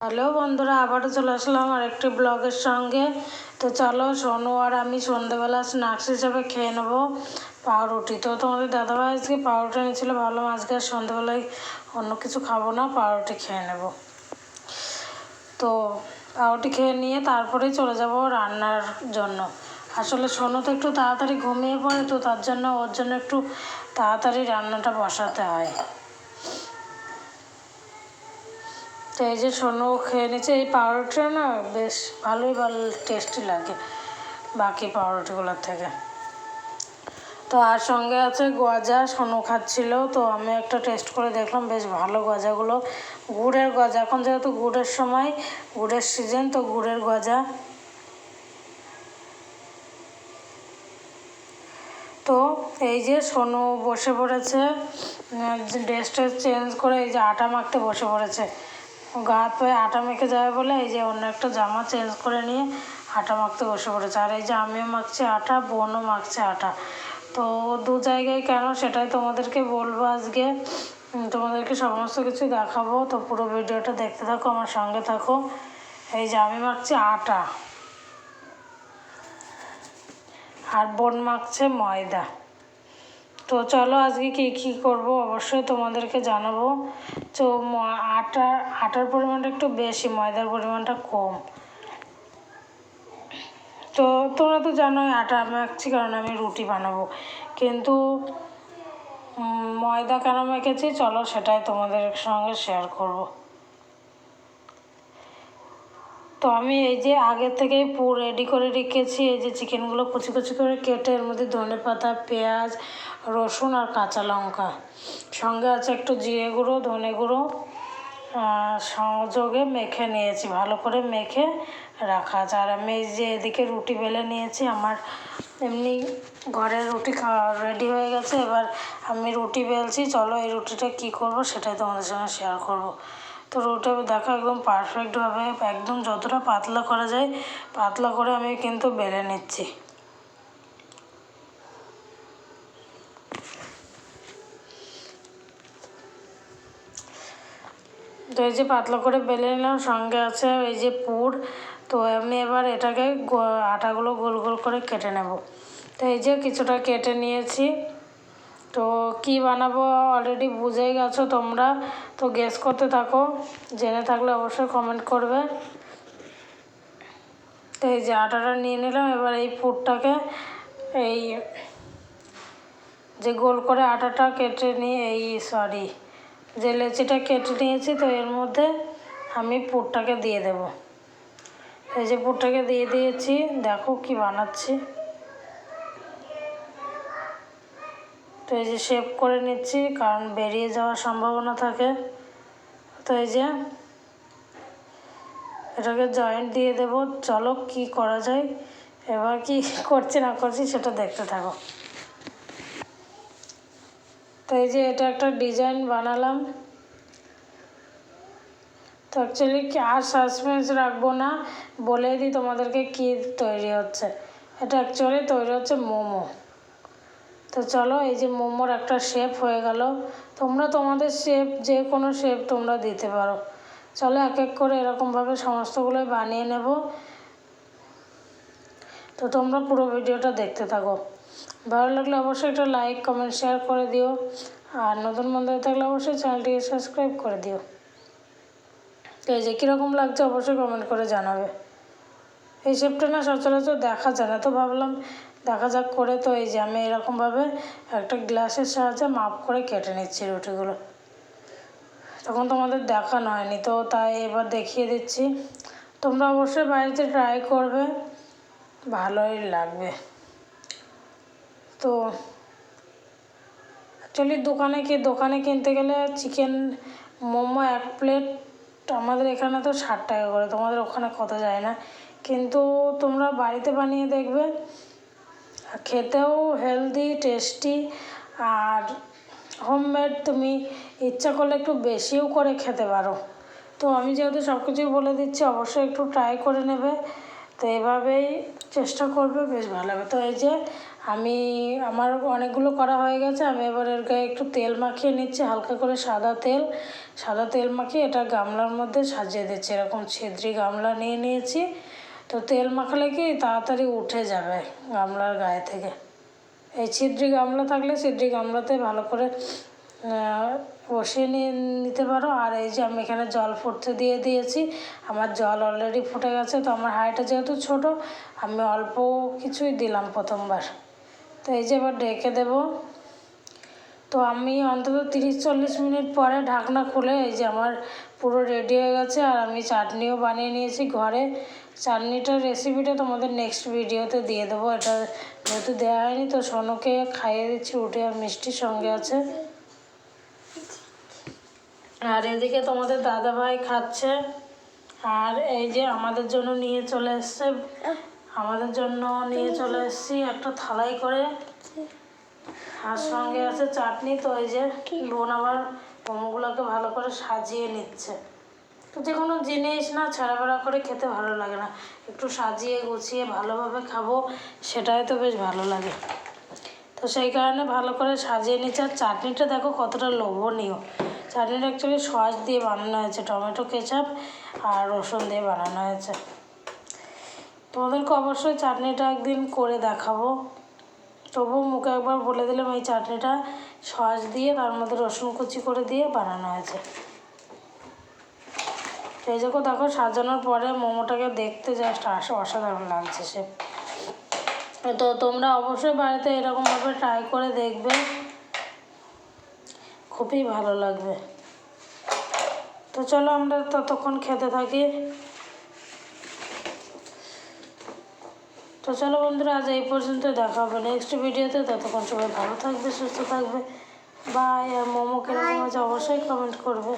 Hello বন্ধুরা, আবারও চলে আসলাম আরেকটি ব্লগের সঙ্গে। তো চলো, সোনু আর আমি সন্ধেবেলা স্ন্যাক্স হিসাবে খেয়ে নেব। পাউরুটি। তো তোমাদের দাদাভাই আজকে পাউরুটি এনেছিলো, ভাবলাম আজকে আর সন্ধেবেলায় অন্য কিছু খাব না, পাউরুটি খেয়ে নেব। তো পাউরুটি খেয়ে নিয়ে তারপরেই চলে যাব রান্নার জন্য। আসলে সোনু তো একটু তাড়াতাড়ি ঘুমিয়ে পড়ে, তো তার জন্য ওর জন্য একটু তাড়াতাড়ি রান্নাটা বসাতে হয়। তো এই যে সোনু খেয়ে নিচ্ছে এই পাউরুটিটা না বেশ ভালোই ভালো টেস্টি লাগে বাকি পাউরুটিগুলোর থেকে। তো আর সঙ্গে আছে গজা, সোনু খাচ্ছিল, তো আমি একটা টেস্ট করে দেখলাম, বেশ ভালো গজাগুলো। গুড়ের গজা, এখন যেহেতু গুড়ের সময়, গুড়ের সিজন তো গুড়ের গজা। তো এই যে সোনু বসে পড়েছে ড্রেসটা চেঞ্জ করে এই যে আটা মাখতে বসে পড়েছে। গা হাত আটা মেখে যাবে বলে এই যে অন্য একটা জামা চেঞ্জ করে নিয়ে আটা মাখতে বসে পড়েছে। আর এই যে আমিও মাখছি আটা, বোনও মাখছে আটা। তো দু জায়গায় কেন সেটাই তোমাদেরকে বলব আজকে। তোমাদেরকে সমস্ত কিছু দেখাবো। তো পুরো ভিডিওটা দেখতে থাকো, আমার সঙ্গে থাকো। এই যে আমি মাখছি আটা। আর বোন মাখছে ময়দা। তো চলো আজকে কী কী করব? অবশ্যই তোমাদেরকে জানাব। তো আটা, আটার পরিমাণটা একটু বেশি, ময়দার পরিমাণটা কম। তো তোমরা তো জানোই আটা মাখছি কারণ আমি রুটি বানাবো। কিন্তু ময়দা কেন মেখেছি চলো সেটাই তোমাদের সঙ্গে শেয়ার করব। তো আমি এই যে আগে থেকেই পুর রেডি করে রেখেছি, এই যে চিকেনগুলো কুচি কুচি করে কেটে এর মধ্যে ধনে পাতা, পেঁয়াজ, রসুন আর কাঁচা লঙ্কা। সঙ্গে আছে একটু জিরে গুঁড়ো, ধনে গুঁড়ো সংযোগে মেখে নিয়েছি, ভালো করে মেখে রাখা আছে। আর আমি এই যে এদিকে রুটি বেলে নিয়েছি, আমার এমনি ঘরের রুটি খাওয়া রেডি হয়ে গেছে। এবার আমি রুটি বেলছি, চলো এই রুটিটা কী করব সেটাই তোমাদের সঙ্গে শেয়ার করব। তো রুটি দেখো একদম পারফেক্টভাবে একদম যতটা পাতলা করা যায়, পাতলা করে আমি কিন্তু বেলে নিচ্ছি। তো এই যে পাতলা করে বেলে নিলাম, সঙ্গে আছে এই যে পুর। তো আমি এবার এটাকে আটাগুলো গোল গোল করে কেটে নেব। তো এই যে কিছুটা কেটে নিয়েছি। তো কি বানাবো অলরেডি বুঝেই গেছো তোমরা। তো গেস করতে থাকো, জেনে থাকলে অবশ্যই কমেন্ট করবে। তো এই যে আটাটা নিয়ে নিলাম, এবার এই পুরটাকে এই যে গোল করে আটাটা কেটে নিয়ে, এই সরি যে লেচিটা কেটে নিয়েছি, তো এর মধ্যে আমি পুরটাকে দিয়ে দেব। এই যে পুরটাকে দিয়ে দিয়েছি, দেখো কি বানাচ্ছি। তো এই যে শেপ করে নিচ্ছি, কারণ বেরিয়ে যাওয়ার সম্ভাবনা থাকে। তো এই যে এটাকে জয়েন্ট দিয়ে দেব। চলো কি করা যায়, এবার কি করছি না করছি সেটা দেখতে থাকো। তো এই যে এটা একটা ডিজাইন বানালাম। তো অ্যাকচুয়ালি কি আর সাসপেন্স রাখব না বলে দিই তোমাদেরকে কী তৈরি হচ্ছে। এটা অ্যাকচুয়ালি তৈরি হচ্ছে মোমো। তো চলো, এই যে মোমোর একটা শেপ হয়ে গেল। তোমরা তোমাদের শেপ যে কোনো শেপ তোমরা দিতে পারো। চলো, এক এক করে এরকমভাবে সমস্তগুলোই বানিয়ে নেব। তো তোমরা পুরো ভিডিওটা দেখতে থাকো। ভালো লাগলে অবশ্যই একটা লাইক কমেন্ট শেয়ার করে দিও। আর নতুন বন্ধু থাকলে অবশ্যই চ্যানেলটিকে সাবস্ক্রাইব করে দিও। তো এই যে কীরকম লাগছে অবশ্যই কমেন্ট করে জানাবে। এই শেপটা না সচরাচর দেখা যায় না। তো ভাবলাম দেখা যাক করে তো এই যে আমি এরকমভাবে একটা গ্লাসের সাহায্যে মাপ করে কেটে নিচ্ছি রুটিগুলো। তখন তোমাদের দেখানো হয়নি, তো তাই এবার দেখিয়ে দিচ্ছি। তোমরা অবশ্যই বাড়িতে ট্রাই করবে, ভালোই লাগবে। তো অ্যাকচুয়ালি দোকানে কি, দোকানে কিনতে গেলে চিকেন মোমো এক প্লেট আমাদের এখানে তো ষাট টাকা করে, তোমাদের ওখানে কত যায় না? কিন্তু তোমরা বাড়িতে বানিয়ে দেখবে খেতেও হেলদি টেস্টি আর হোমমেড তুমি ইচ্ছা করলে একটু বেশিও করে খেতে পারো। তো আমি যেহেতু সব কিছুই বলে দিচ্ছি, অবশ্যই একটু ট্রাই করে নেবে। তো এভাবেই চেষ্টা করবে, বেশ ভালো হবে। তো এই যে আমি, আমার অনেকগুলো করা হয়ে গেছে, আমি এবার এর গায়ে একটু তেল মাখিয়ে নিচ্ছি, হালকা করে সাদা তেল। সাদা তেল মাখিয়ে এটা গামলার মধ্যে সাজিয়ে দিচ্ছি, এরকম ছিদ্রি গামলা নিয়ে নিয়েছি। তো তেল মাখালে কি তাড়াতাড়ি উঠে যাবে গামলার গায়ে থেকে? এই ছিদ্রি গামলা থাকলে ছিদ্রি গামলাতে ভালো করে বসিয়ে নিয়ে নিতে পারো। আর এই যে আমি এখানে জল ফুটতে দিয়ে দিয়েছি, আমার জল অলরেডি ফুটে গেছে, তো আমার হাঁড়িটা যেহেতু ছোট, আমি অল্প কিছুই দিলাম প্রথমবার। তো এই যে এবার ডেকে দেবো। তো আমি অন্তত তিরিশ চল্লিশ মিনিট পরে ঢাকনা খুলে এই যে আমার পুরো রেডি হয়ে গেছে, আর আমি চাটনিও বানিয়ে নিয়েছি ঘরে। চাটনিটার রেসিপিটা তোমাদের নেক্সট ভিডিওতে দিয়ে দেবো। এটা যেহেতু দেওয়া হয়নি তো সোনুকে খাইয়ে দিচ্ছি উঠে আর মিষ্টির সঙ্গে আছে। আর এদিকে তোমাদের দাদা ভাই খাচ্ছে। আর এই যে আমাদের জন্য নিয়ে চলে এসছে আমাদের জন্য নিয়ে চলে এসেছি একটা থালাই করে। আর সঙ্গে আছে চাটনি তো এই যে বোন আবার মোমোগুলোকে ভালো করে সাজিয়ে নিচ্ছে। যে কোনো জিনিস না ছাড়াবেড়া করে খেতে ভালো লাগে না। একটু সাজিয়ে গুছিয়ে ভালোভাবে খাব, সেটাই তো বেশ ভালো লাগে। তো সেই কারণে ভালো করে সাজিয়ে নিচ্ছে। আর চাটনিটা দেখো কতটা লোভনীয়। চাটনিটা অ্যাকচুয়ালি সস দিয়ে বানানো হয়েছে, টমেটো কেচাপ আর রসুন দিয়ে বানানো হয়েছে। তোমাদেরকে অবশ্যই চাটনিটা একদিন করে দেখাবো। তবুও মুখে একবার বলে দিলাম, এই চাটনিটা সস দিয়ে, তার মধ্যে রসুন কুচি করে দিয়ে বানানো হয়েছে। এই যখন দেখো সাজানোর পরে মোমোটাকে দেখতে জাস্ট আস অসাধারণ লাগছে সে। তো তোমরা অবশ্যই বাড়িতে এরকমভাবে ট্রাই করে দেখবে। খুবই ভালো লাগবে। তো চলো আমরা ততক্ষণ খেতে থাকি। তো চলো বন্ধুরা আজ এই পর্যন্ত দেখা হবে নেক্সট ভিডিওতে ততক্ষণ সবাই ভালো থাকবে সুস্থ থাকবে। বাই আর মোমো কীরকম আছে অবশ্যই কমেন্ট করবে।